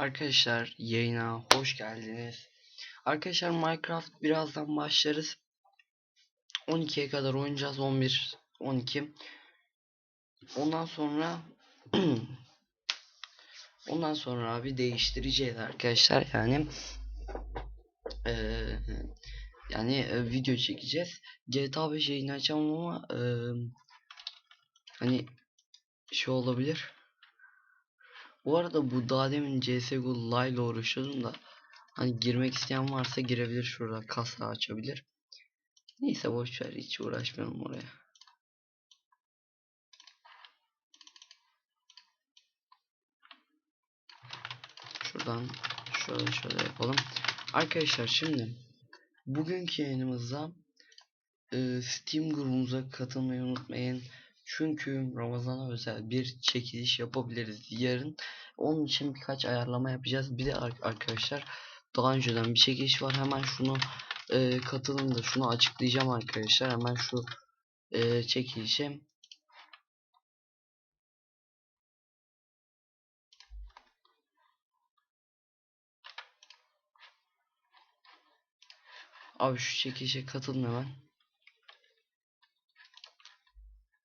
Arkadaşlar yayına hoş geldiniz. Arkadaşlar Minecraft birazdan başlarız. 12'ye kadar oynayacağız. 11, 12. Ondan sonra ondan sonra abi değiştireceğiz arkadaşlar. Yani eee yani e, video çekeceğiz. GTA 5 yayını açamam ama eee hani şey olabilir. Bu arada bu daha demin CSGO ile uğraşıyordum da hani girmek isteyen varsa girebilir şurada kasa açabilir. Neyse boş ver hiç uğraşmayalım oraya. Şuradan şöyle şöyle yapalım. Arkadaşlar şimdi bugünkü yayınımızda Steam grubumuza katılmayı unutmayın. Çünkü Ramazan'a özel bir çekiliş yapabiliriz yarın. Onun için birkaç ayarlama yapacağız. Bir de ar- arkadaşlar daha önceden bir çekiliş var. Hemen şunu e, katılın da şunu açıklayacağım arkadaşlar. Hemen şu e, çekilişe Abi şu çekilişe katılın hemen.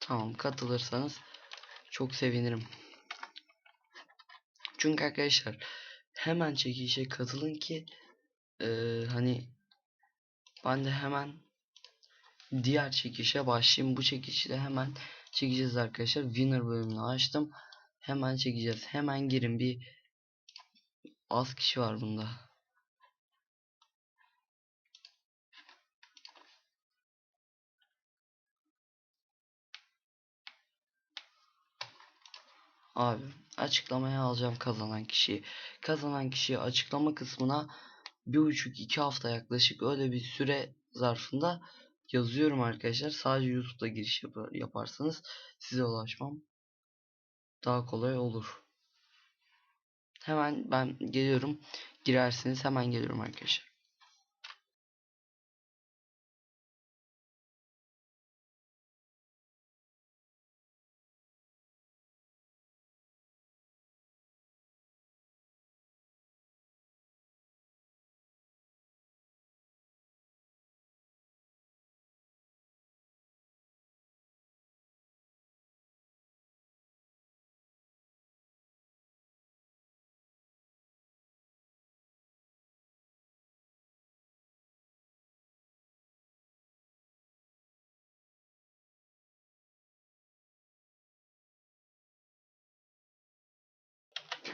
Tamam katılırsanız çok sevinirim. Çünkü arkadaşlar hemen çekilişe katılın ki eee, hani ben de hemen diğer çekilişe başlayayım. Bu çekilişi de hemen çekeceğiz arkadaşlar. Winner bölümünü açtım. Hemen çekeceğiz. Hemen girin bir az kişi var bunda. Abi açıklamaya alacağım kazanan kişiyi. Kazanan kişiyi açıklama kısmına bir buçuk iki hafta yaklaşık öyle bir süre zarfında yazıyorum arkadaşlar. Sadece YouTube'da giriş yapar, yaparsanız size ulaşmam daha kolay olur. Hemen ben geliyorum. Girersiniz hemen geliyorum arkadaşlar.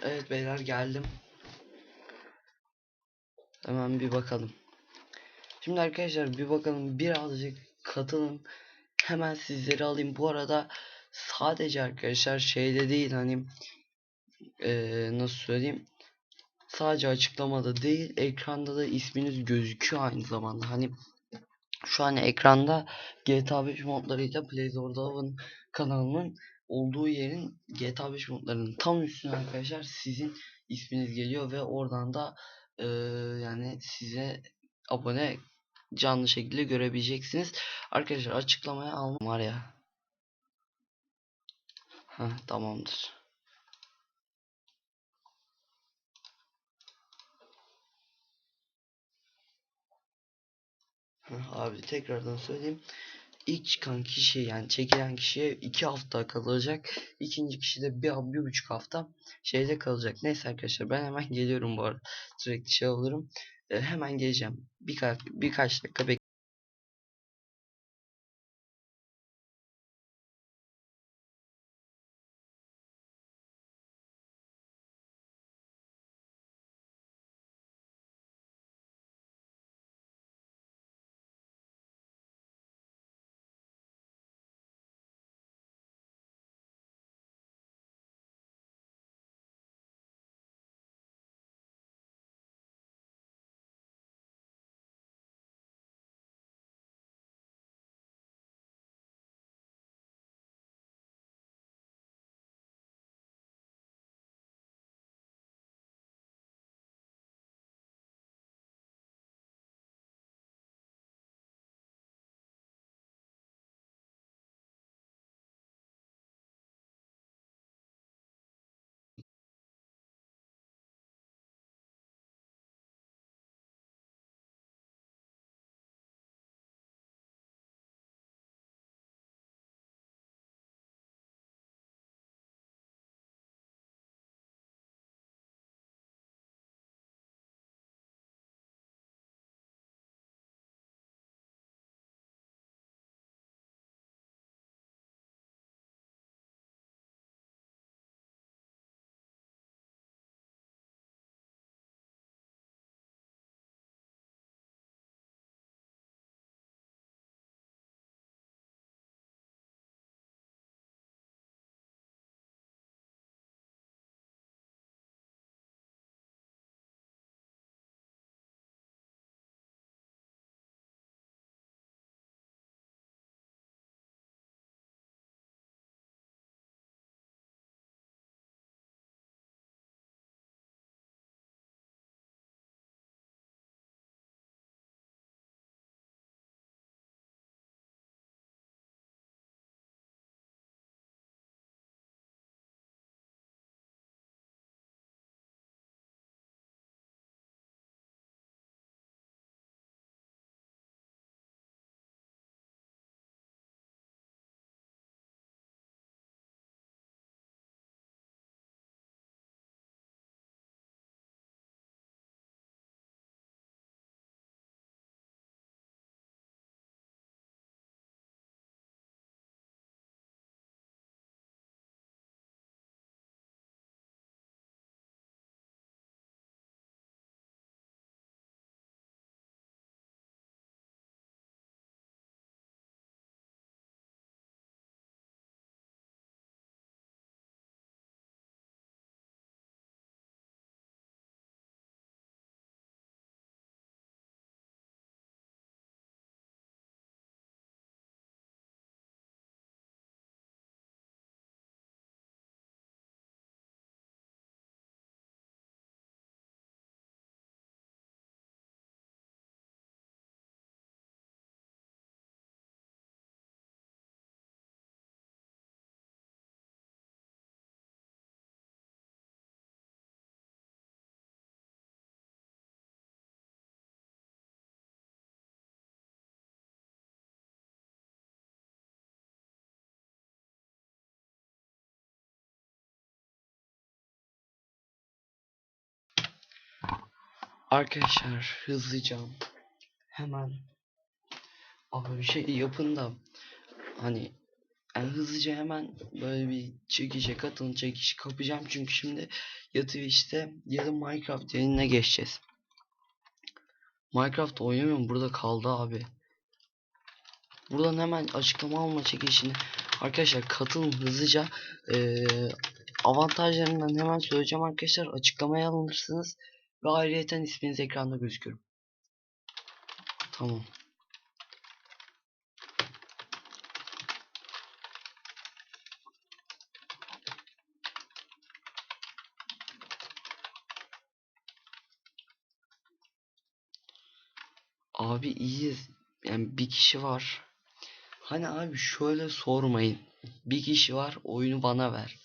Evet beyler geldim. Hemen bir bakalım. Şimdi arkadaşlar bir bakalım birazcık katılın. Hemen sizleri alayım. Bu arada sadece arkadaşlar şeyde değil hani eee, nasıl söyleyeyim sadece açıklamada değil ekranda da isminiz gözüküyor aynı zamanda. Hani şu an ekranda GTA 5 modlarıyla Playzore'da kanalının olduğu yerin GTA 5 modlarının tam üstüne arkadaşlar sizin isminiz geliyor ve oradan da eee, yani size abone canlı şekilde görebileceksiniz. Arkadaşlar açıklamaya almam var ya. Heh, tamamdır. Heh, abi tekrardan söyleyeyim. İlk çıkan kişi yani çekilen kişiye iki hafta kalacak. İkinci kişi de bir, bir buçuk hafta şeyde kalacak. Neyse arkadaşlar ben hemen geliyorum bu arada. Sürekli şey olurum. Ee, hemen geleceğim. Birkaç, birkaç dakika bek Arkadaşlar hızlıca hemen abi bir şey yapın da hani yani hızlıca hemen böyle bir çekişe katılın çekişi kapacağım. Çünkü şimdi ya Twitch'te ya da Minecraft yayınına geçeceğiz. Minecraft oynamıyorum burada kaldı abi. Buradan hemen açıklama alma çekişini. Arkadaşlar katılın hızlıca. Ee, avantajlarından hemen söyleyeceğim arkadaşlar. Açıklamaya alınırsınız ve ayrıyeten isminiz ekranda gözüküyor. Tamam. Abi iyiyiz. Yani bir kişi var. Hani abi şöyle sormayın. Bir kişi var oyunu bana ver.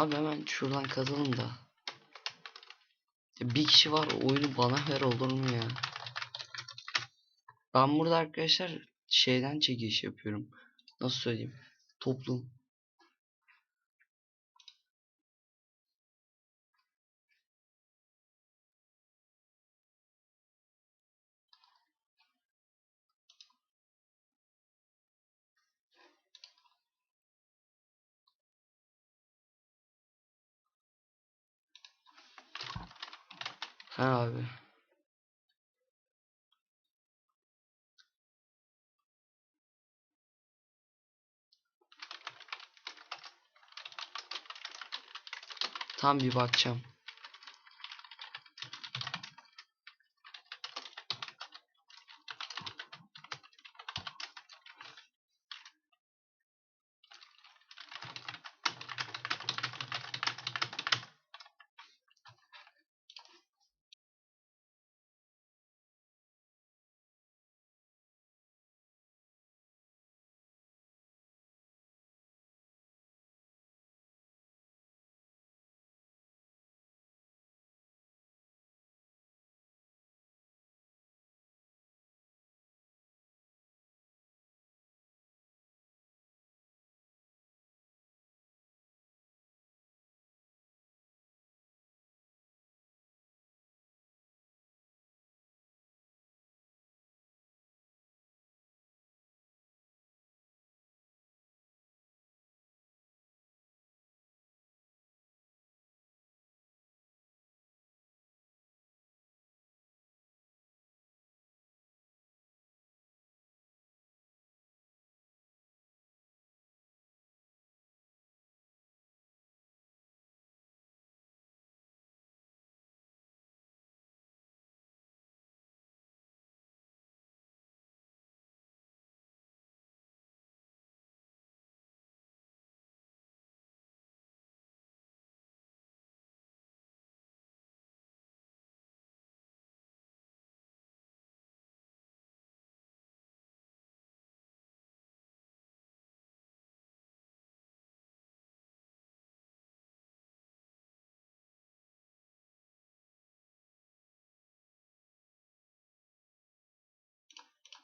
Abi hemen şuradan kazalım da. Bir kişi var oyunu bana ver olur mu ya? Ben burada arkadaşlar şeyden çekiş yapıyorum. Nasıl söyleyeyim? Toplum. Ha abi. Tam bir bakacağım.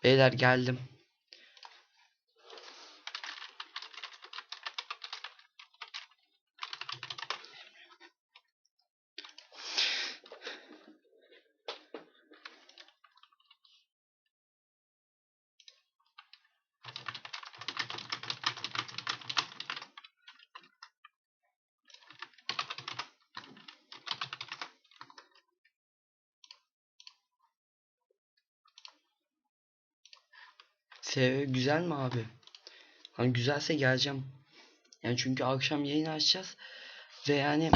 Beyler geldim. SV güzel mi abi? Hani güzelse geleceğim. Yani çünkü akşam yayın açacağız. Ve yani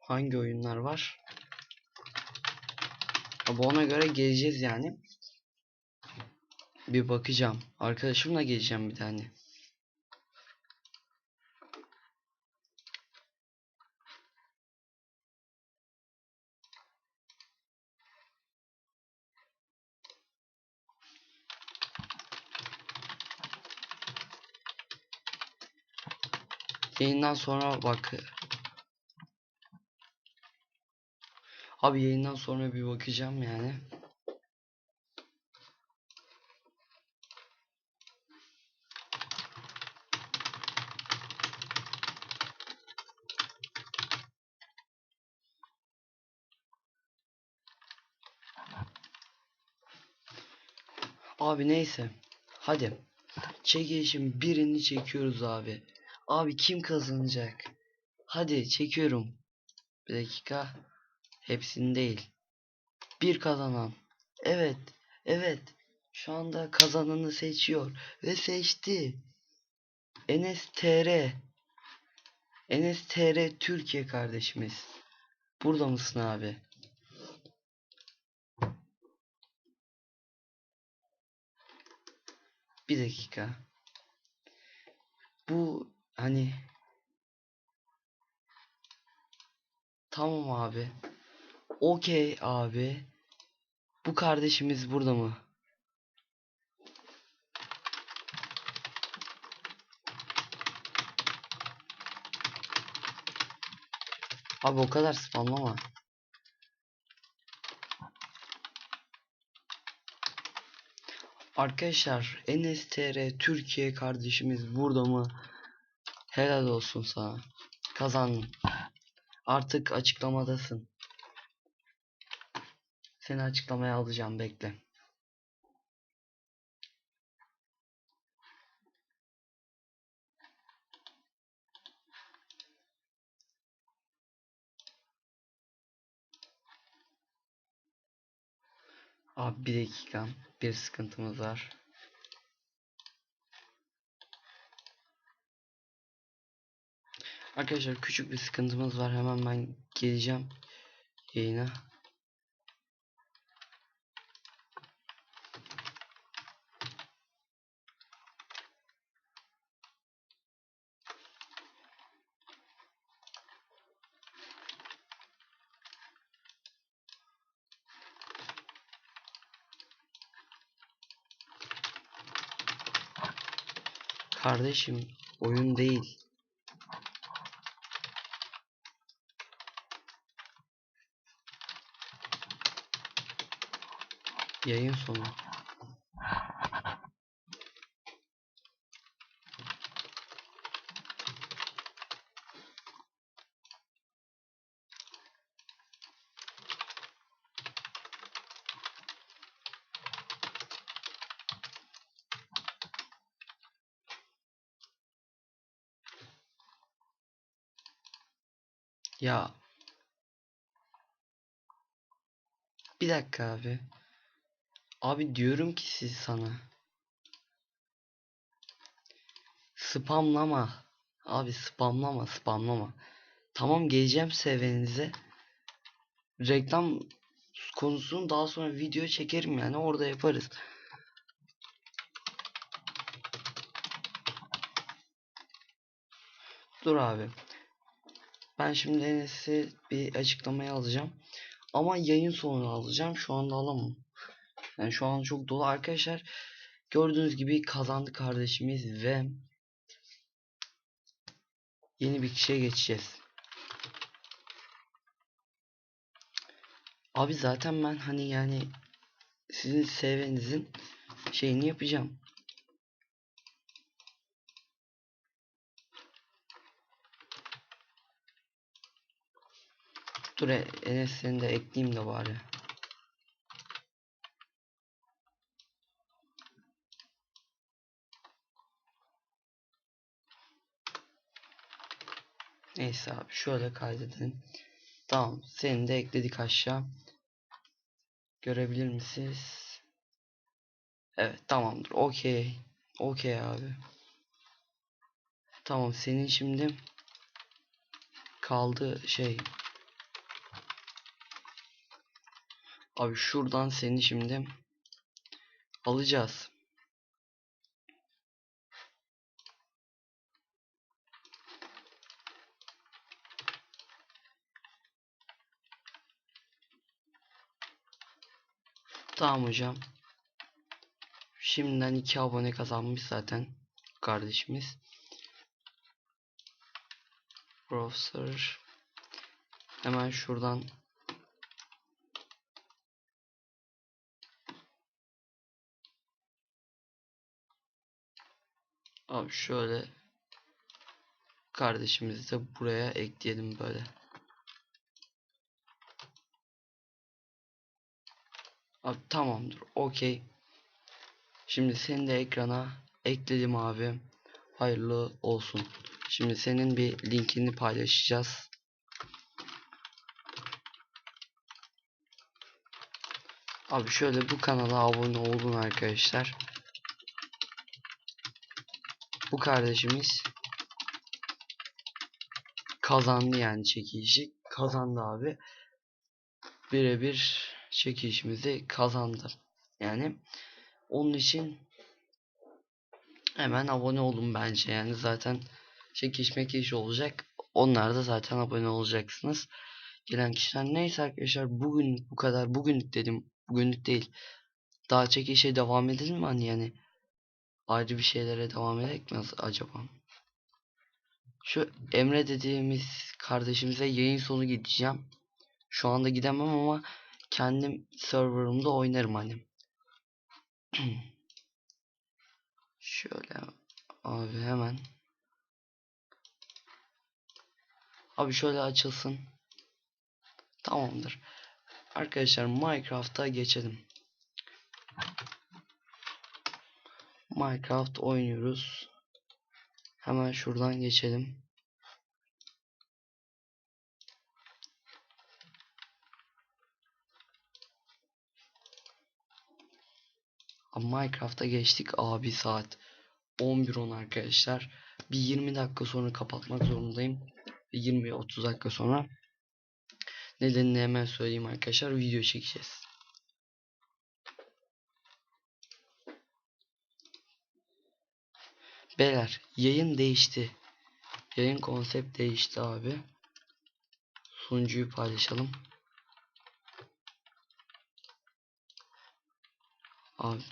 hangi oyunlar var? Abi ona göre geleceğiz yani. Bir bakacağım. Arkadaşımla geleceğim bir tane. Yayından sonra bak Abi yayından sonra bir bakacağım yani. Abi neyse. Hadi. Çekilişin birini çekiyoruz abi. Abi kim kazanacak? Hadi çekiyorum. Bir dakika. Hepsini değil. Bir kazanan. Evet. Evet. Şu anda kazananı seçiyor. Ve seçti. Enes TR. Enes TR Türkiye kardeşimiz. Burada mısın abi? Bir dakika. Bu hani Tamam abi. Okey abi. Bu kardeşimiz burada mı? Abi o kadar spamlama. Arkadaşlar NSTR Türkiye kardeşimiz burada mı? Helal olsun sana. Kazandın. Artık açıklamadasın. Seni açıklamaya alacağım bekle. Abi bir dakika. Bir sıkıntımız var. Arkadaşlar küçük bir sıkıntımız var. Hemen ben geleceğim yayına. Kardeşim oyun değil. Yayın sonu. Ya bir dakika abi. Abi diyorum ki siz sana. Spamlama. Abi spamlama spamlama. Tamam geleceğim sevenize. Reklam konusunu daha sonra video çekerim yani orada yaparız. Dur abi. Ben şimdi Enes'i bir açıklamaya alacağım. Ama yayın sonunu alacağım. Şu anda alamam. Yani şu an çok dolu arkadaşlar. Gördüğünüz gibi kazandı kardeşimiz ve yeni bir kişiye geçeceğiz. Abi zaten ben hani yani sizin sevenizin şeyini yapacağım. Dur Enes seni de ekleyeyim de bari. Neyse abi şöyle kaydedelim. Tamam seni de ekledik aşağı. Görebilir misiniz? Evet tamamdır. Okey. Okey abi. Tamam senin şimdi kaldı şey. Abi şuradan seni şimdi alacağız. Tamam hocam. Şimdiden 2 abone kazanmış zaten kardeşimiz. Browser. Hemen şuradan Abi şöyle kardeşimizi de buraya ekleyelim böyle. Abi tamamdır. Okey. Şimdi seni de ekrana ekledim abi. Hayırlı olsun. Şimdi senin bir linkini paylaşacağız. Abi şöyle bu kanala abone olun arkadaşlar. Bu kardeşimiz kazandı yani çekilişi. Kazandı abi. Birebir çekilişimizi kazandı. Yani onun için hemen abone olun bence. Yani zaten çekiliş mekiliş olacak. Onlar da zaten abone olacaksınız. Gelen kişiler neyse arkadaşlar bugün bu kadar. Bugünlük dedim. Bugünlük değil. Daha çekilişe devam edelim mi hani yani? Ayrı bir şeylere devam edek mi acaba? Şu Emre dediğimiz kardeşimize yayın sonu gideceğim. Şu anda gidemem ama kendim serverımda oynarım hani. Şöyle abi hemen. Abi şöyle açılsın. Tamamdır. Arkadaşlar Minecraft'a geçelim. Minecraft oynuyoruz. Hemen şuradan geçelim. Minecraft'a geçtik abi saat 11.10 arkadaşlar. Bir 20 dakika sonra kapatmak zorundayım. 20-30 dakika sonra. Nedenini hemen söyleyeyim arkadaşlar. Video çekeceğiz. Beyler yayın değişti. Yayın konsept değişti abi. Sunucuyu paylaşalım. Abi